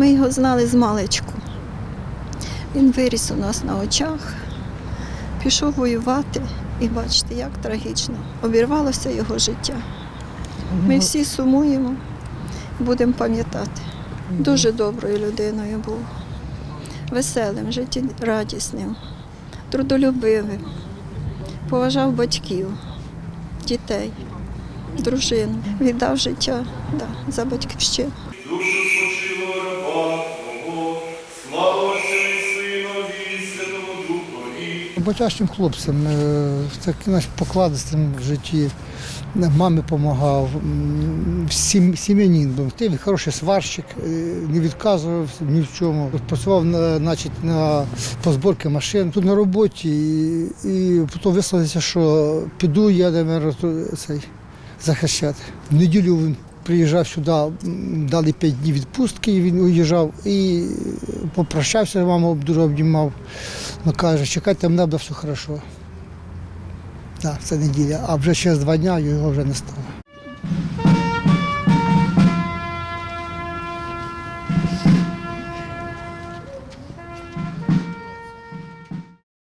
Ми його знали з маличку. Він виріс у нас на очах, пішов воювати і бачите, як трагічно обірвалося його життя. Ми всі сумуємо, будемо пам'ятати. Дуже доброю людиною був, веселим, життєрадісним, трудолюбивим, поважав батьків, дітей, дружину, віддав життя да, за батьківщину. Батящим хлопцем, е, наш покладистим в житті. Мамі допомагав, сім, сім'янин був. Ти хороший сварщик, е, не відказувався ні в чому. Працював на, значить, на, по зборці машин тут на роботі і, і потім висловився, що піду я, наверное, цей, захищати. В неділю він приїжджав сюди, дали п'ять днів відпустки, і він уїжджав і попрощався, маму дуже обнімав. Ну, каже, чекайте, мене буде все хорошо. Так, це неділя, а вже через два дні його вже не стало.